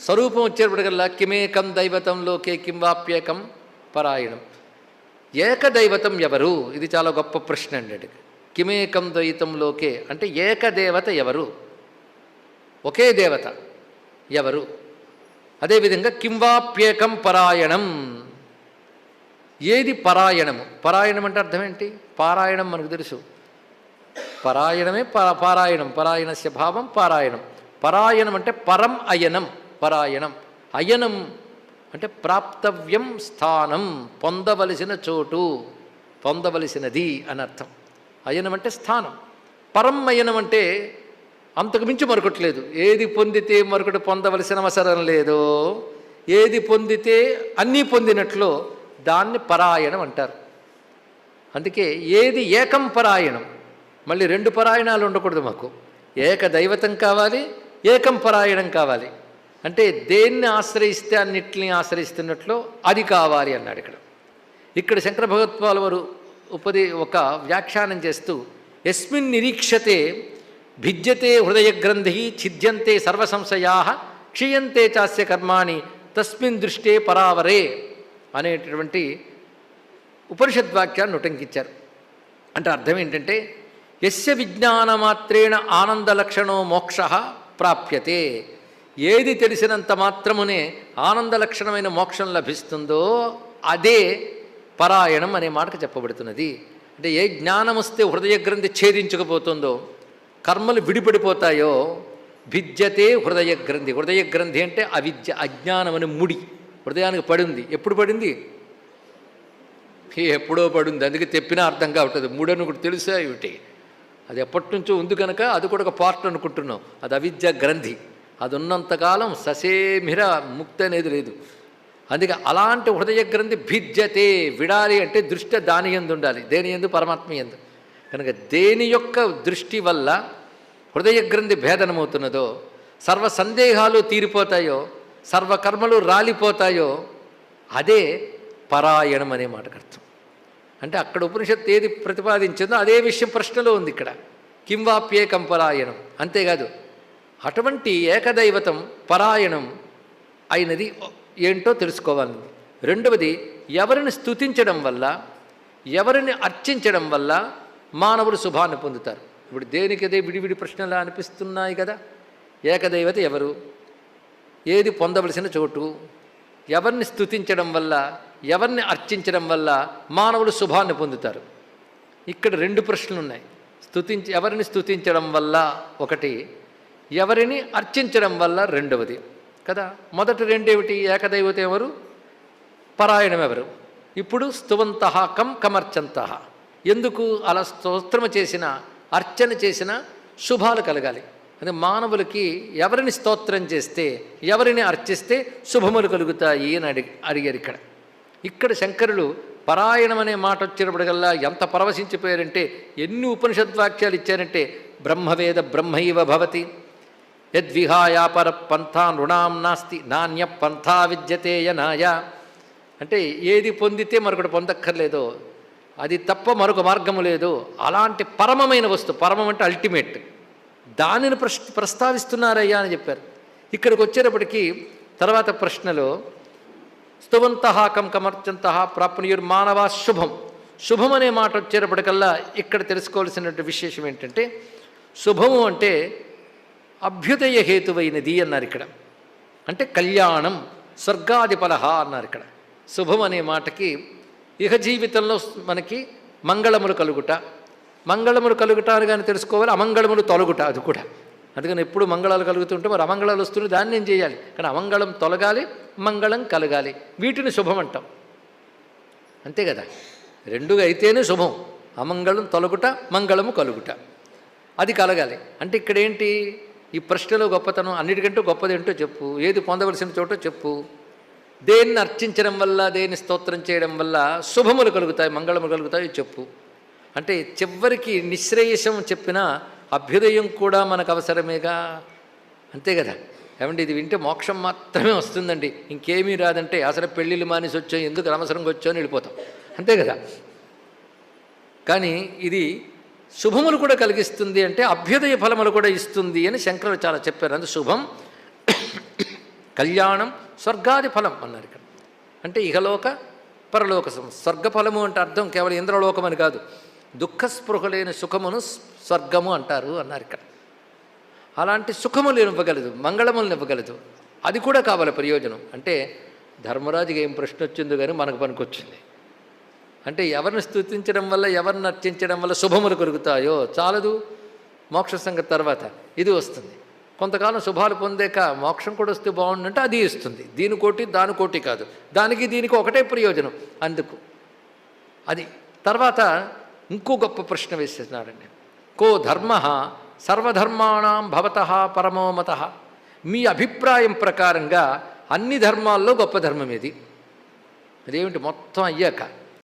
స్వరూపం వచ్చేటప్పటికల్లా కిమేకం దైవతం లోకే కిం వాప్యేకం పరాయణం. ఏకదైవతం ఎవరు? ఇది చాలా గొప్ప ప్రశ్న అండి అది. కిమేకం ద్వైతం లోకే అంటే ఏకదేవత ఎవరు? ఒకే దేవత ఎవరు? అదేవిధంగా కింవాప్యేకం పరాయణం. ఏది పరాయణము? పరాయణం అంటే అర్థం ఏంటి? పారాయణం మనకు తెలుసు. పరాయణమే పారాయణం. పరాయణస్య భావం పారాయణం. పరాయణం అంటే పరం అయనం. పరాయణం. అయనం అంటే ప్రాప్తవ్యం స్థానం పొందవలసిన చోటు పొందవలసినది అని అర్థం. అయనం అంటే స్థానం. పరం అయనం అంటే అంతకు మించి మరొకట్లేదు. ఏది పొందితే మరొకటి పొందవలసిన అవసరం లేదో ఏది పొందితే అన్నీ పొందినట్లు దాన్ని పరాయణం అంటారు. అందుకే ఏది ఏకం పరాయణం మళ్ళీ రెండు పరాయణాలు ఉండకూడదు మాకు. ఏక దైవతం కావాలి ఏకం పరాయణం కావాలి. అంటే దేన్ని ఆశ్రయిస్తే అన్నిటిని ఆశ్రయిస్తున్నట్లు అది కావాలి అన్నాడు ఇక్కడ. ఇక్కడ శంకర భగవత్పాల్ వారు ఉపది ఒక వ్యాఖ్యానం చేస్తూ ఎస్మిన్ నిరీక్షతే భిద్యతే హృదయ గ్రంథి ఛిద్యంతే సర్వసంశయా క్షీయంతే చాస్య కర్మాణి తస్మిన్ దృష్టే పరావరే అనేటటువంటి ఉపనిషద్వాక్యాన్ని ఉటంకించారు అంటే అర్థం ఏంటంటే యస్య విజ్ఞానమాత్రేణ ఆనందలక్షణో మోక్ష ప్రాప్యతే. ఏది తెలిసినంత మాత్రమునే ఆనందలక్షణమైన మోక్షం లభిస్తుందో అదే పరాయణం అనే మాటకు చెప్పబడుతున్నది. అంటే ఏ జ్ఞానం వస్తే హృదయ గ్రంథి ఛేదించకపోతుందో కర్మలు విడిపడిపోతాయో భిద్యతే హృదయ గ్రంథి. హృదయ గ్రంథి అంటే అవిద్య అజ్ఞానం అనే ముడి. హృదయానికి పడింది. ఎప్పుడు పడింది? ఎప్పుడో పడింది. అందుకే తెప్పినా అర్థం కావట్లేదు. మూడని కూడా తెలుసా ఏమిటి? అది ఎప్పటి నుంచో ఉంది కనుక అది కూడా ఒక పార్ట్ అనుకుంటున్నాం. అది అవిద్య గ్రంథి. అది ఉన్నంతకాలం ససేమిర ముక్తి అనేది లేదు. అందుకే అలాంటి హృదయ గ్రంథి భిద్యతే విడాలి అంటే దృష్టి దాని ఎందు ఉండాలి దేని ఎందు? పరమాత్మ ఎందు. కనుక దేని యొక్క దృష్టి వల్ల హృదయ గ్రంథి భేదనమవుతున్నదో సర్వ సందేహాలు తీరిపోతాయో సర్వకర్మలు రాలిపోతాయో అదే పరాయణం అనే మాటకు అర్థం. అంటే అక్కడ ఉపనిషత్తు ఏది ప్రతిపాదించిందో అదే విషయం ప్రశ్నలో ఉంది ఇక్కడ. కింవాప్యేకం పరాయణం. అంతేకాదు అటువంటి ఏకదైవతం పరాయణం అయినది ఏంటో తెలుసుకోవాలి. రెండవది ఎవరిని స్థుతించడం వల్ల ఎవరిని అర్చించడం వల్ల మానవుడు శుభాన్ని పొందుతారు. ఇప్పుడు దేనికదే విడివిడి ప్రశ్నలా అనిపిస్తున్నాయి కదా ఏకదైవత ఎవరు? ఏది పొందవలసిన చోటు? ఎవరిని స్థుతించడం వల్ల ఎవరిని అర్చించడం వల్ల మానవుడు శుభాన్ని పొందుతారు? ఇక్కడ రెండు ప్రశ్నలు ఉన్నాయి స్థుతించి ఎవరిని స్థుతించడం వల్ల ఒకటి ఎవరిని అర్చించడం వల్ల రెండవది. కదా? మొదటి రెండేమిటి? ఏకదైవత ఎవరు? పరాయణం ఎవరు? ఇప్పుడు స్తువంత కం కమర్చంత. ఎందుకు అలా స్తోత్రము చేసిన అర్చన చేసిన శుభాలు కలగాలి. అది మానవులకి ఎవరిని స్తోత్రం చేస్తే ఎవరిని అర్చిస్తే శుభములు కలుగుతాయి అని అడిగి అడిగారు ఇక్కడ. ఇక్కడ శంకరులు పరాయణం అనే మాట వచ్చినప్పటికల్లా ఎంత పరవశించిపోయారంటే ఎన్ని ఉపనిషద్వాక్యాలు ఇచ్చారంటే బ్రహ్మవేద బ్రహ్మైవ భవతి. యద్విహాయాపర పంథా నృణాం నాస్తి నాణ్య పంథా విద్యతే యనాయ. అంటే ఏది పొందితే మరొకటి పొందక్కర్లేదో. అది తప్ప మరొక మార్గము లేదు. అలాంటి పరమమైన వస్తువు పరమం అంటే అల్టిమేట్ దానిని ప్రశ్ ప్రస్తావిస్తున్నారయ్యా అని చెప్పారు. ఇక్కడికి వచ్చేటప్పటికి తర్వాత ప్రశ్నలో స్తువంత కం కమర్చంత ప్రాప్నుయుర్ మానవ శుభం. శుభం అనే మాట వచ్చేటప్పటికల్లా ఇక్కడ తెలుసుకోవాల్సిన విశేషం ఏంటంటే శుభము అంటే అభ్యుదయ హేతువైనది అన్నారు ఇక్కడ. అంటే కళ్యాణం స్వర్గాది ఫలహ అన్నారు ఇక్కడ. శుభం అనే మాటకి ఇహ జీవితంలో మనకి మంగళములు కలుగుట. మంగళములు కలుగుట అని కానీ తెలుసుకోవాలి అమంగళములు తొలగుట అది కూడా. అందుకని ఎప్పుడు మంగళాలు కలుగుతుంటే మరి అమంగళాలు వస్తున్నాయి దాన్ని ఏం చేయాలి? కానీ అమంగళం తొలగాలి మంగళం కలగాలి. వీటిని శుభం అంటాం. అంతే కదా? రెండు అయితేనే శుభం. అమంగళం తొలగుట మంగళము కలుగుట. అది కలగాలి. అంటే ఇక్కడ ఏంటి? ఈ ప్రశ్నలో గొప్పతనం అన్నిటికంటే గొప్పదేంటో చెప్పు. ఏది పొందవలసిన చోటో చెప్పు. దేన్ని అర్చించడం వల్ల దేన్ని స్తోత్రం చేయడం వల్ల శుభములు కలుగుతాయి మంగళములు కలుగుతాయి చెప్పు. అంటే చివరికి నిశ్రేయసం చెప్పిన అభ్యుదయం కూడా మనకు అవసరమేగా? అంతే కదా? ఏమండి ఇది వింటే మోక్షం మాత్రమే వస్తుందండి. ఇంకేమీ రాదంటే అసలు పెళ్ళిళ్ళు మానేసి వచ్చాం ఎందుకు అనవసరంగా వచ్చాం వెళ్ళిపోతాం. అంతే కదా? కానీ ఇది శుభములు కూడా కలిగిస్తుంది అంటే అభ్యుదయ ఫలములు కూడా ఇస్తుంది అని శంకరులు చాలా చెప్పారు. అందుకు శుభం కళ్యాణం స్వర్గాది ఫలం అన్నారు ఇక్కడ. అంటే ఇహలోక పరలోక సం- స్వర్గఫలము అంటే అర్థం కేవలం ఇంద్రలోకం అని కాదు. దుఃఖస్పృహ లేని సుఖమును స్వర్గము అంటారు అన్నారు ఇక్కడ. అలాంటి సుఖములు ఇవ్వగలదు మంగళములను ఇవ్వగలదు. అది కూడా కావాలి ప్రయోజనం. అంటే ధర్మరాజుకి ఏం ప్రశ్న వచ్చిందో కానీ మనకు పనికొచ్చింది. అంటే ఎవరిని స్తుతించడం వల్ల ఎవరిని అర్చించడం వల్ల శుభములు కలుగుతాయో చాలదు. మోక్ష సంగతి తర్వాత ఇది వస్తుంది. కొంతకాలం శుభాలు పొందాక మోక్షం కూడా వస్తే బాగుండంటే అది ఇస్తుంది. దీని కోటి దాని కోటి కాదు. దానికి దీనికి ఒకటే ప్రయోజనం. అందుకు. అది తర్వాత ఇంకో గొప్ప ప్రశ్న వేసేస్తున్నాడండి కో ధర్మ సర్వధర్మాణం భవత పరమోమత మీ అభిప్రాయం ప్రకారంగా అన్ని ధర్మాల్లో గొప్ప ధర్మం ఇది అదేమిటి? మొత్తం అయ్యాక.